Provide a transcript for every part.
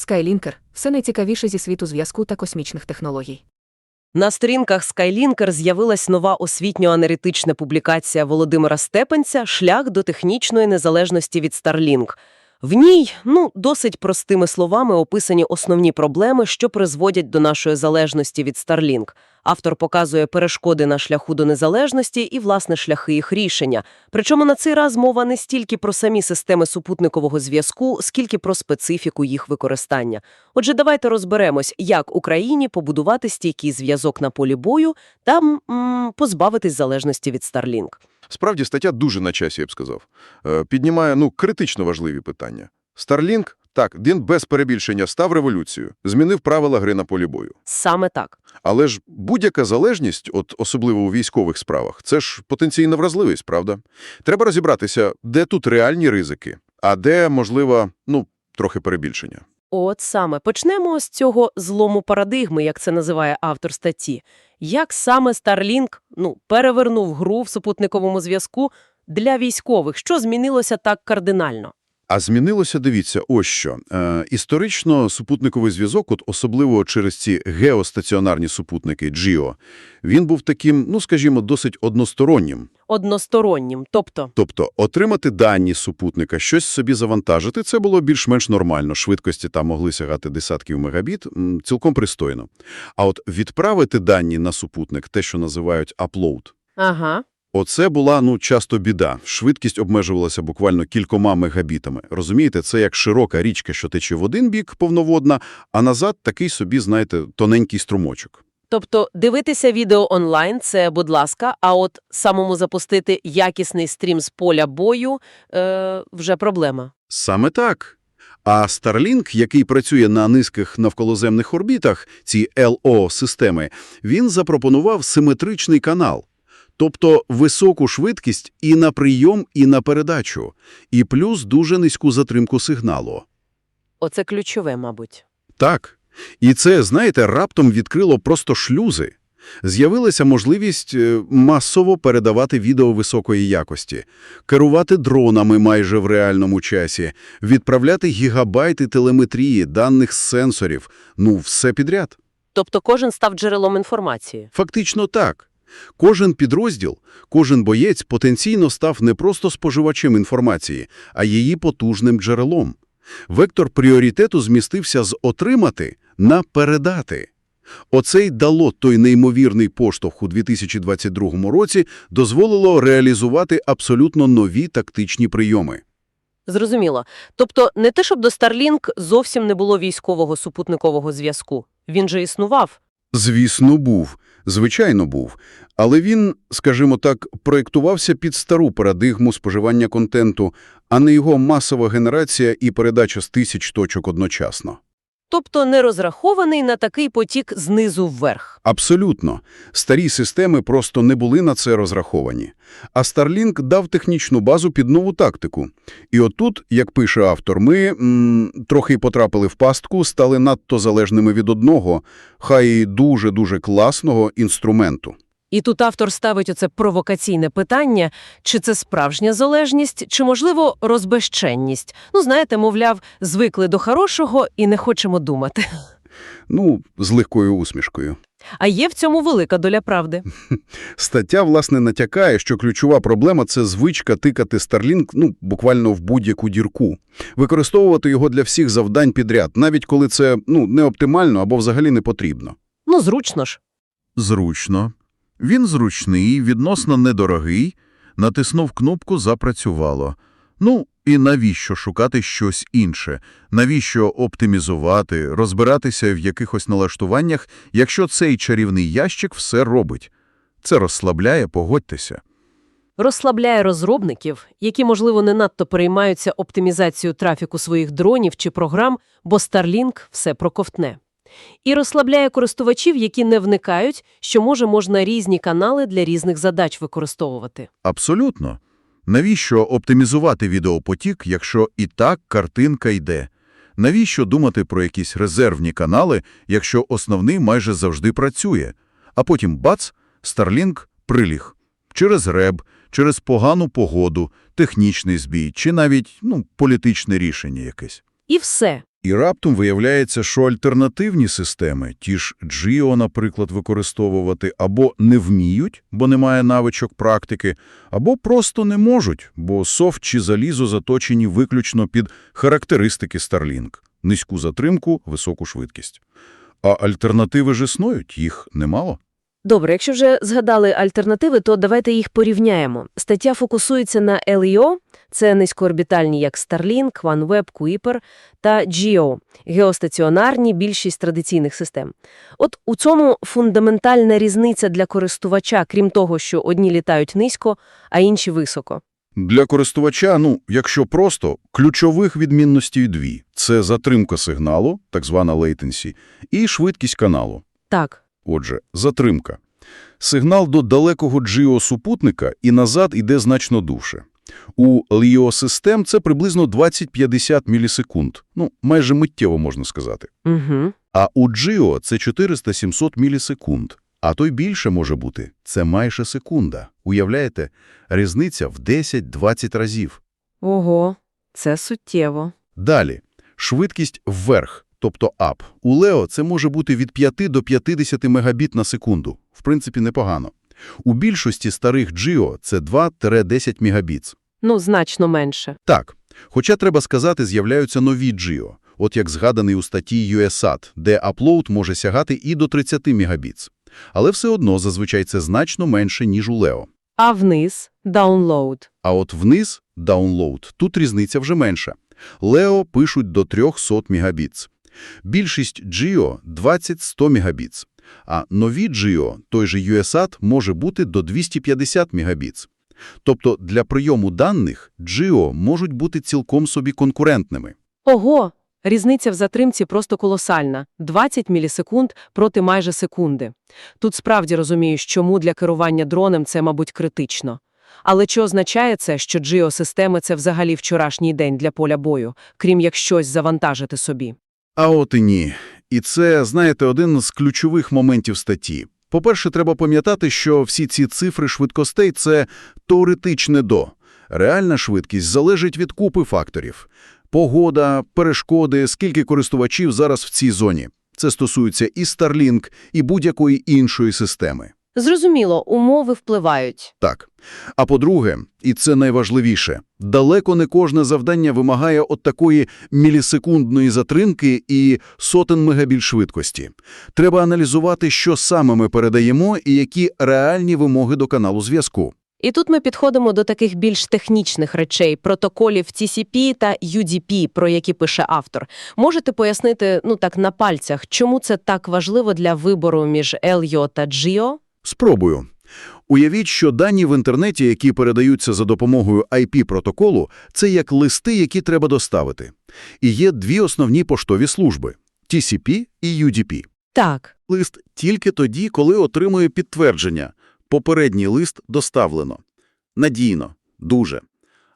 Skylінкер – все найцікавіше зі світу зв'язку та космічних технологій. На сторінках Skylinker з'явилась нова освітньо-аналітична публікація Володимира Степенця «Шлях до технічної незалежності від Starlink». В ній, ну, досить простими словами описані основні проблеми, що призводять до нашої залежності від Starlink. Автор показує перешкоди на шляху до незалежності і, власне, шляхи їх рішення. Причому на цей раз мова не стільки про самі системи супутникового зв'язку, скільки про специфіку їх використання. Отже, давайте розберемось, як Україні побудувати стійкий зв'язок на полі бою та м, позбавитись залежності від Starlink. Справді, стаття дуже на часі, я б сказав. Е, Піднімає, ну, критично важливі питання. Starlink, так, він без перебільшення став революцією, змінив правила гри на полі бою. Саме так. Але ж будь-яка залежність, от особливо у військових справах, це ж потенційна вразливість, правда? Треба розібратися, де тут реальні ризики, а де, можливо, ну, трохи перебільшення. От саме. Почнемо з цього злому парадигми, як це називає автор статті. Як саме Starlink ну, перевернув гру в супутниковому зв'язку для військових? Що змінилося так кардинально? А змінилося, дивіться, ось що. Е, історично супутниковий зв'язок, от особливо через ці геостаціонарні супутники GEO, він був таким, ну, скажімо, досить одностороннім. Одностороннім. Тобто, Тобто отримати дані супутника, щось собі завантажити – це було більш-менш нормально. Швидкості там могли сягати десятків мегабіт, м, цілком пристойно. А от відправити дані на супутник, те, що називають upload, ага. Оце була, ну, часто біда. Швидкість обмежувалася буквально кількома мегабітами. Розумієте, це як широка річка, що тече в один бік, повноводна, а назад такий собі, знаєте, тоненький струмочок. Тобто дивитися відео онлайн – це, будь ласка, а от самому запустити якісний стрім з поля бою е, – вже проблема. Саме так. А Starlink, який працює на низьких навколоземних орбітах, ці LO-системи, він запропонував симетричний канал. Тобто високу швидкість і на прийом, і на передачу. І плюс дуже низьку затримку сигналу. Оце ключове, мабуть. Так. І це, знаєте, раптом відкрило просто шлюзи. З'явилася можливість е, масово передавати відео високої якості, керувати дронами майже в реальному часі, відправляти гігабайти телеметрії, даних з сенсорів, ну, все підряд. Тобто кожен став джерелом інформації. Фактично так. Кожен підрозділ, кожен боєць потенційно став не просто споживачем інформації, а її потужним джерелом. Вектор пріоритету змістився з «отримати» на «передати». Оце й дало той неймовірний поштовх у 2022 році, дозволило реалізувати абсолютно нові тактичні прийоми. Зрозуміло. Тобто не те, щоб до Starlink зовсім не було військового супутникового зв'язку. Він же існував. Звісно, був. Звичайно, був. Але він, скажімо так, проєктувався під стару парадигму споживання контенту, а не його масова генерація і передача з тисяч точок одночасно. Тобто не розрахований на такий потік знизу вверх. Абсолютно. Старі системи просто не були на це розраховані. А Starlink дав технічну базу під нову тактику. І отут, як пише автор, ми м, трохи потрапили в пастку, стали надто залежними від одного, хай дуже-дуже класного інструменту. І тут автор ставить оце провокаційне питання, чи це справжня залежність, чи, можливо, розбезченність. Ну, знаєте, мовляв, звикли до хорошого і не хочемо думати. Ну, з легкою усмішкою. А є в цьому велика доля правди. Стаття, власне, натякає, що ключова проблема – це звичка тикати Starlink, ну, буквально в будь-яку дірку. Використовувати його для всіх завдань підряд, навіть коли це, ну, не оптимально або взагалі не потрібно. Ну, зручно ж. Зручно. Він зручний, відносно недорогий. Натиснув кнопку «Запрацювало». Ну, і навіщо шукати щось інше? Навіщо оптимізувати, розбиратися в якихось налаштуваннях, якщо цей чарівний ящик все робить? Це розслабляє, погодьтеся. Розслабляє розробників, які, можливо, не надто переймаються оптимізацією трафіку своїх дронів чи програм, бо Starlink все проковтне. І розслабляє користувачів, які не вникають, що, може, можна різні канали для різних задач використовувати. Абсолютно. Навіщо оптимізувати відеопотік, якщо і так картинка йде? Навіщо думати про якісь резервні канали, якщо основний майже завжди працює? А потім бац, Starlink приліг. Через реб, через погану погоду, технічний збій чи навіть ну, політичне рішення якесь. І все. І раптом виявляється, що альтернативні системи, ті ж Geo, наприклад, використовувати або не вміють, бо немає навичок практики, або просто не можуть, бо софт чи залізо заточені виключно під характеристики Starlink – низьку затримку, високу швидкість. А альтернативи ж існують, їх немало. Добре, якщо вже згадали альтернативи, то давайте їх порівняємо. Стаття фокусується на LEO, це низькоорбітальні як Starlink, OneWeb, Kuiper, та GEO – геостаціонарні, більшість традиційних систем. От у цьому фундаментальна різниця для користувача, крім того, що одні літають низько, а інші високо. Для користувача, ну, якщо просто, ключових відмінностей дві. Це затримка сигналу, так звана latency, і швидкість каналу. Так, Отже, затримка. Сигнал до далекого джіосупутника і назад іде значно довше. У LEO-систем це приблизно 20-50 мілісекунд. Ну, майже миттєво, можна сказати. угу. А у Джіо це 400-700 мілісекунд. А то й більше може бути. Це майже секунда. Уявляєте? Різниця в 10-20 разів. Ого, це суттєво. Далі. Швидкість вверх, тобто ап. У Лео це може бути від 5 до 50 мегабіт на секунду. В принципі, непогано. У більшості старих Джіо це 2-10 мегабіт. Ну, значно менше. Так, хоча, треба сказати, з'являються нові Джіо, от як згаданий у статті USAT, де аплоуд може сягати і до 30 мегабіт. Але все одно зазвичай це значно менше, ніж у Лео. А вниз – даунлоуд. А от вниз – download, тут різниця вже менша. Лео пишуть до 300 мегабіт. Більшість Geo – 20-100 мегабіт. А нові Geo, той же USAT, може бути до 250 мегабіт. Тобто для прийому даних Geo можуть бути цілком собі конкурентними. Ого! Різниця в затримці просто колосальна – 20 мілісекунд проти майже секунди. Тут справді розумію, чому для керування дронем це, мабуть, критично. Але чи означає це, що джіосистеми – це взагалі вчорашній день для поля бою, крім як щось завантажити собі? А от і ні. І це, знаєте, один з ключових моментів статті. По-перше, треба пам'ятати, що всі ці цифри швидкостей – це теоретичне «до». Реальна швидкість залежить від купи факторів. Погода, перешкоди, скільки користувачів зараз в цій зоні. Це стосується і Starlink, і будь-якої іншої системи. Зрозуміло, умови впливають. Так. А по-друге, і це найважливіше, далеко не кожне завдання вимагає от такої мілісекундної затримки і сотень мегабіт швидкості. Треба аналізувати, що саме ми передаємо і які реальні вимоги до каналу зв'язку. І тут ми підходимо до таких більш технічних речей, протоколів TCP та UDP, про які пише автор. Можете пояснити, ну так, на пальцях, чому це так важливо для вибору між LEO та GEO? Спробую. Уявіть, що дані в інтернеті, які передаються за допомогою IP-протоколу, це як листи, які треба доставити. І є дві основні поштові служби – TCP і UDP. Так. Лист тільки тоді, коли отримує підтвердження. Попередній лист доставлено. Надійно. Дуже.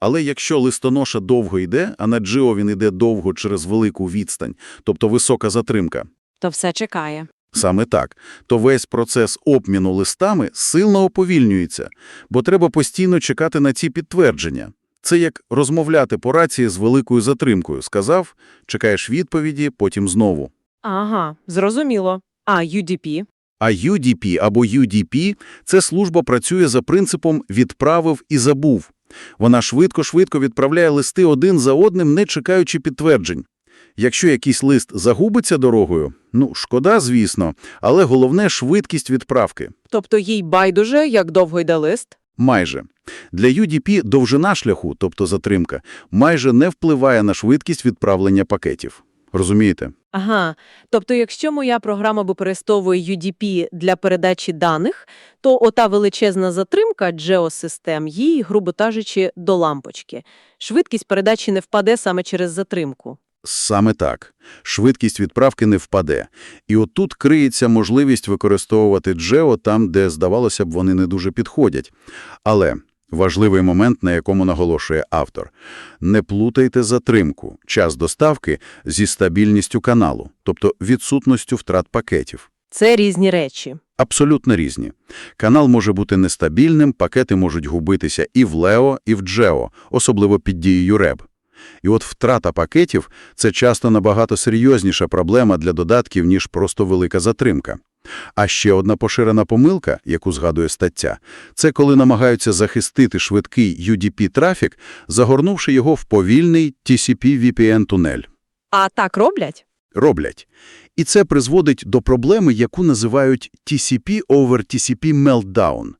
Але якщо листоноша довго йде, а на Джио він йде довго через велику відстань, тобто висока затримка, То все чекає. Саме так, то весь процес обміну листами сильно оповільнюється, бо треба постійно чекати на ці підтвердження. Це як розмовляти по рації з великою затримкою. Сказав, чекаєш відповіді, потім знову. Ага, зрозуміло. А UDP? А UDP або UDP – це служба працює за принципом «відправив і забув». Вона швидко-швидко відправляє листи один за одним, не чекаючи підтверджень. Якщо якийсь лист загубиться дорогою, ну, шкода, звісно, але головне – швидкість відправки. Тобто їй байдуже, як довго йде лист? Майже. Для UDP довжина шляху, тобто затримка, майже не впливає на швидкість відправлення пакетів. Розумієте? Ага, тобто якщо моя програма використовує UDP для передачі даних, то ота величезна затримка джеосистем їй, грубо кажучи, до лампочки. Швидкість передачі не впаде саме через затримку. Саме так. Швидкість відправки не впаде. І отут криється можливість використовувати джео там, де, здавалося б, вони не дуже підходять. Але важливий момент, на якому наголошує автор. Не плутайте затримку, час доставки зі стабільністю каналу, тобто відсутністю втрат пакетів. Це різні речі. Абсолютно різні. Канал може бути нестабільним, пакети можуть губитися і в Лео, і в Джео, особливо під дією РЕБ. І от втрата пакетів – це часто набагато серйозніша проблема для додатків, ніж просто велика затримка. А ще одна поширена помилка, яку згадує стаття, це коли намагаються захистити швидкий UDP-трафік, загорнувши його в повільний TCP-VPN-тунель. А так роблять? Роблять. І це призводить до проблеми, яку називають TCP over TCP meltdown.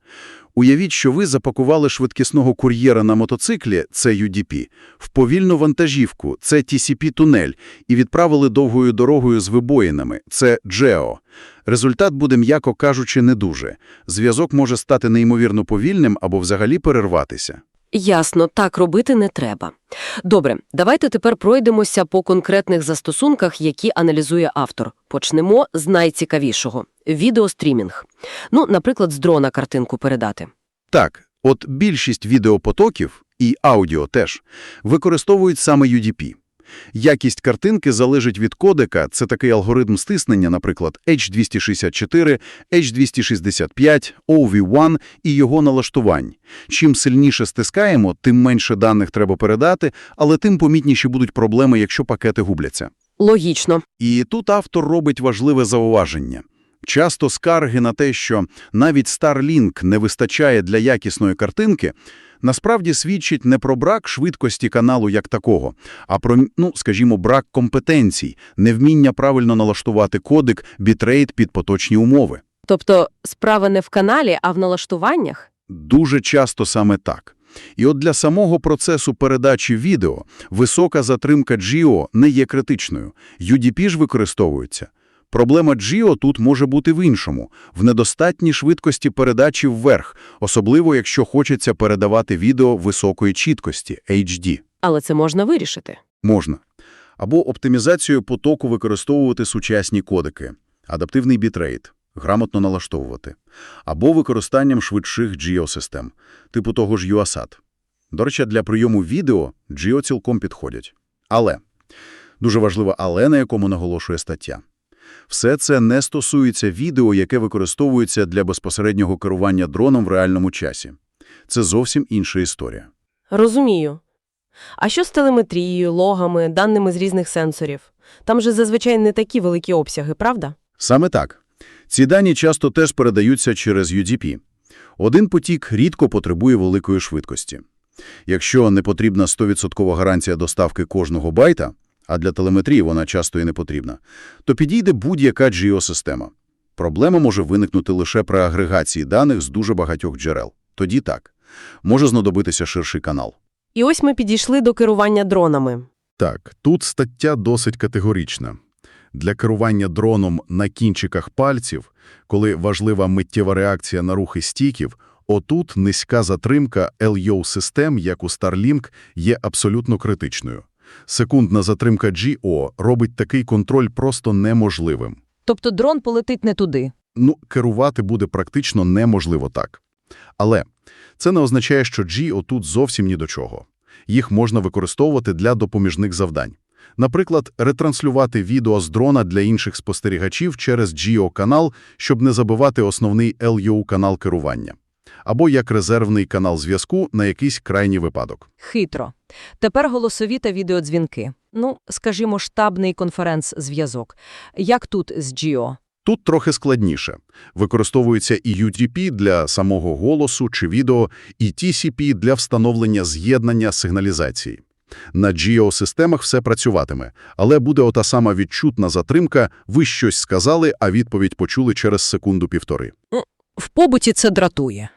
Уявіть, що ви запакували швидкісного кур'єра на мотоциклі, це UDP, в повільну вантажівку, це TCP-тунель, і відправили довгою дорогою з вибоїнами, це GEO. Результат буде, м'яко кажучи, не дуже. Зв'язок може стати неймовірно повільним або взагалі перерватися. Ясно, так робити не треба. Добре, давайте тепер пройдемося по конкретних застосунках, які аналізує автор. Почнемо з найцікавішого – відеострімінг. Ну, наприклад, з дрона картинку передати. Так, от більшість відеопотоків, і аудіо теж, використовують саме UDP. Якість картинки залежить від кодека, це такий алгоритм стиснення, наприклад, H264, H265, OV1 і його налаштувань. Чим сильніше стискаємо, тим менше даних треба передати, але тим помітніші будуть проблеми, якщо пакети губляться. Логічно. І тут автор робить важливе зауваження. Часто скарги на те, що навіть Starlink не вистачає для якісної картинки, насправді свідчить не про брак швидкості каналу як такого, а про, ну, скажімо, брак компетенцій, невміння правильно налаштувати кодек, бітрейт під поточні умови. Тобто справа не в каналі, а в налаштуваннях? Дуже часто саме так. І от для самого процесу передачі відео висока затримка GEO не є критичною. UDP ж використовується. Проблема GEO тут може бути в іншому – в недостатній швидкості передачі вверх, особливо якщо хочеться передавати відео високої чіткості – HD. Але це можна вирішити. Можна. Або оптимізацією потоку використовувати сучасні кодеки, адаптивний бітрейт, грамотно налаштовувати. Або використанням швидших GEO-систем, типу того ж UASAT. До речі, для прийому відео GEO цілком підходять. Але, дуже важливе але, на якому наголошує стаття. Все це не стосується відео, яке використовується для безпосереднього керування дроном в реальному часі. Це зовсім інша історія. Розумію. А що з телеметрією, логами, даними з різних сенсорів? Там же зазвичай не такі великі обсяги, правда? Саме так. Ці дані часто теж передаються через UDP. Один потік рідко потребує великої швидкості. Якщо не потрібна 100% гарантія доставки кожного байта, а для телеметрії вона часто і не потрібна, то підійде будь-яка GEO-система. Проблема може виникнути лише при агрегації даних з дуже багатьох джерел. Тоді так. Може знадобитися ширший канал. І ось ми підійшли до керування дронами. Так, тут стаття досить категорична. Для керування дроном на кінчиках пальців, коли важлива миттєва реакція на рухи стіків, отут низька затримка LEO-систем, як у Starlink, є абсолютно критичною. Секундна затримка GO робить такий контроль просто неможливим. Тобто дрон полетить не туди. Ну, керувати буде практично неможливо так. Але це не означає, що GO тут зовсім ні до чого. Їх можна використовувати для допоміжних завдань. Наприклад, ретранслювати відео з дрона для інших спостерігачів через GEO-канал, щоб не забивати основний LEO-канал керування. Або як резервний канал зв'язку на якийсь крайній випадок. Хитро. Тепер голосові та відеодзвінки. Ну, скажімо, штабний конференц-зв'язок. Як тут з Джіо? Тут трохи складніше. Використовується і UDP для самого голосу чи відео, і TCP для встановлення з'єднання сигналізації. На GEO-системах все працюватиме, але буде ота сама відчутна затримка, ви щось сказали, а відповідь почули через секунду-півтори. В побуті це дратує.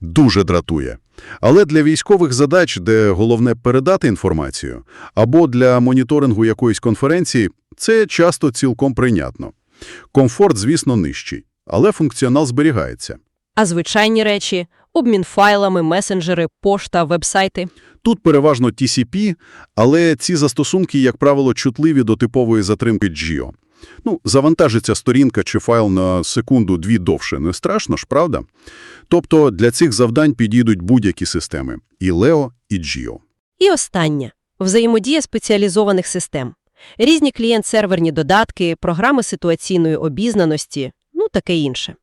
Дуже дратує. Але для військових задач, де головне передати інформацію, або для моніторингу якоїсь конференції, це часто цілком прийнятно. Комфорт, звісно, нижчий, але функціонал зберігається. А звичайні речі – обмін файлами, месенджери, пошта, вебсайти. Тут переважно TCP, але ці застосунки, як правило, чутливі до типової затримки GEO. Ну, завантажиться сторінка чи файл на секунду-дві довше, не страшно ж, правда? Тобто для цих завдань підійдуть будь-які системи – і LEO, і GEO. І останнє – взаємодія спеціалізованих систем. Різні клієнт-серверні додатки, програми ситуаційної обізнаності, ну таке інше.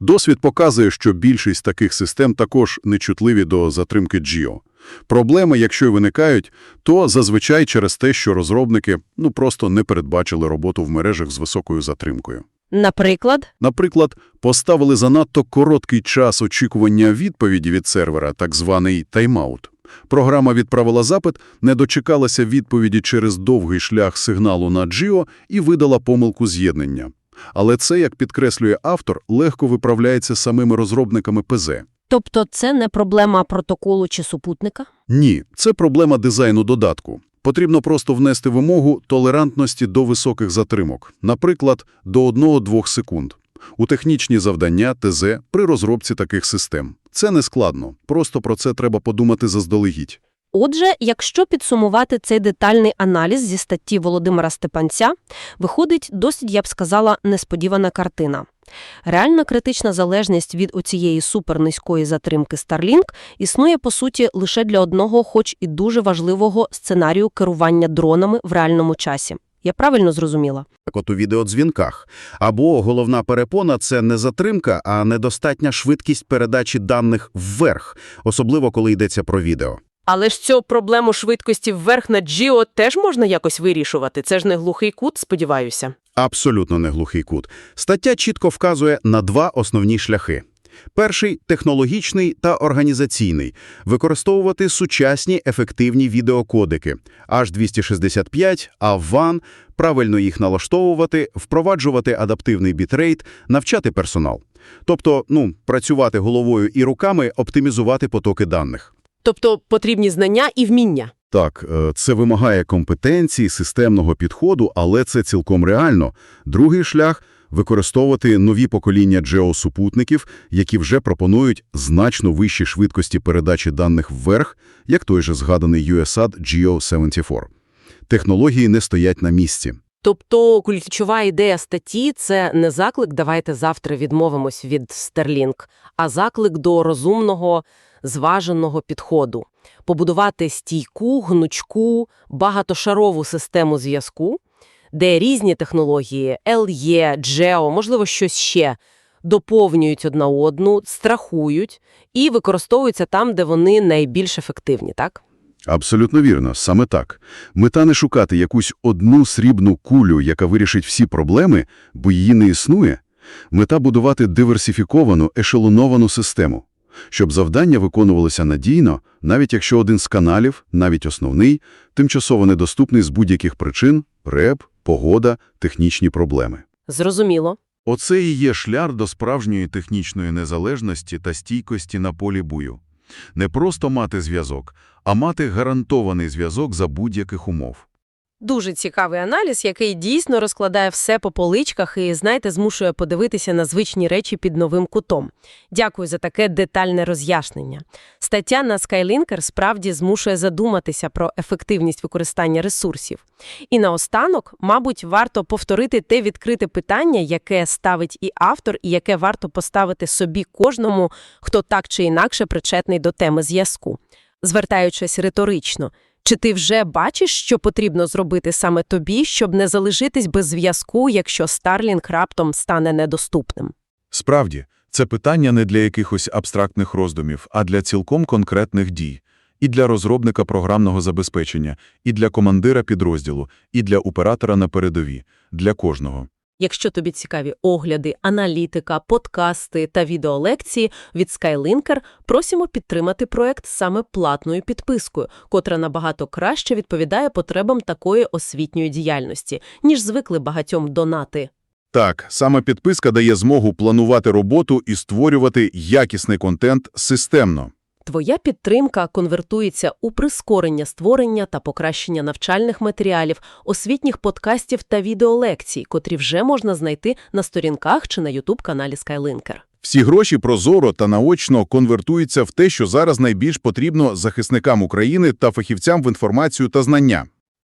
Досвід показує, що більшість таких систем також нечутливі до затримки GEO. Проблеми, якщо й виникають, то зазвичай через те, що розробники ну просто не передбачили роботу в мережах з високою затримкою. Наприклад, Наприклад, поставили занадто короткий час очікування відповіді від сервера, так званий тайм-аут. Програма відправила запит, не дочекалася відповіді через довгий шлях сигналу на Джіо і видала помилку з'єднання. Але це, як підкреслює автор, легко виправляється самими розробниками ПЗ. тобто це не проблема протоколу чи супутника? Ні, це проблема дизайну додатку. Потрібно просто внести вимогу толерантності до високих затримок, наприклад, до 1-2 секунд. У технічні завдання ТЗ при розробці таких систем. Це не складно, просто про це треба подумати заздалегідь. Отже, якщо підсумувати цей детальний аналіз зі статті Володимира Степанця, виходить досить, я б сказала, несподівана картина. Реальна критична залежність від оцієї супернизької затримки Starlink існує, по суті, лише для одного, хоч і дуже важливого сценарію керування дронами в реальному часі. Я правильно зрозуміла? Так от у відеодзвінках. Або головна перепона – це не затримка, а недостатня швидкість передачі даних вверх, особливо коли йдеться про відео. Але ж цю проблему швидкості вверх на Джіо теж можна якось вирішувати. Це ж не глухий кут, сподіваюся. Абсолютно не глухий кут. Стаття чітко вказує на два основні шляхи. Перший – технологічний та організаційний. Використовувати сучасні ефективні відеокодики. H265, AV1, правильно їх налаштовувати, впроваджувати адаптивний бітрейт, навчати персонал. Тобто, ну, працювати головою і руками, оптимізувати потоки даних. Тобто потрібні знання і вміння. Так, е, це вимагає компетенції, системного підходу, але це цілком реально. Другий шлях – використовувати нові покоління джеосупутників, які вже пропонують значно вищі швидкості передачі даних вверх, як той же згаданий USAT Geo-74. Технології не стоять на місці. Тобто ключова ідея статті – це не заклик «давайте завтра відмовимось від Starlink», а заклик до розумного, зваженого підходу. Побудувати стійку, гнучку, багатошарову систему зв'язку, де різні технології – LE, GEO, можливо, щось ще – доповнюють одна одну, страхують і використовуються там, де вони найбільш ефективні, так? Абсолютно вірно, саме так. Мета не шукати якусь одну срібну кулю, яка вирішить всі проблеми, бо її не існує. Мета – будувати диверсифіковану, ешелоновану систему. Щоб завдання виконувалося надійно, навіть якщо один з каналів, навіть основний, тимчасово недоступний з будь-яких причин – реп, погода, технічні проблеми. Зрозуміло. Оце і є шлях до справжньої технічної незалежності та стійкості на полі бою. Не просто мати зв'язок, а мати гарантований зв'язок за будь-яких умов. Дуже цікавий аналіз, який дійсно розкладає все по поличках і, знаєте, змушує подивитися на звичні речі під новим кутом. Дякую за таке детальне роз'яснення. Стаття на Skylinker справді змушує задуматися про ефективність використання ресурсів. І наостанок, мабуть, варто повторити те відкрите питання, яке ставить і автор, і яке варто поставити собі кожному, хто так чи інакше причетний до теми зв'язку. Звертаючись риторично – чи ти вже бачиш, що потрібно зробити саме тобі, щоб не залишитись без зв'язку, якщо Starlink раптом стане недоступним? Справді, це питання не для якихось абстрактних роздумів, а для цілком конкретних дій. І для розробника програмного забезпечення, і для командира підрозділу, і для оператора на передові, для кожного. Якщо тобі цікаві огляди, аналітика, подкасти та відеолекції від Skylinker, просимо підтримати проект саме платною підпискою, котра набагато краще відповідає потребам такої освітньої діяльності, ніж звикли багатьом донати. Так, саме підписка дає змогу планувати роботу і створювати якісний контент системно. Твоя підтримка конвертується у прискорення створення та покращення навчальних матеріалів, освітніх подкастів та відеолекцій, котрі вже можна знайти на сторінках чи на YouTube-каналі Skylinker. Всі гроші прозоро та наочно конвертуються в те, що зараз найбільш потрібно захисникам України та фахівцям в інформацію та знання.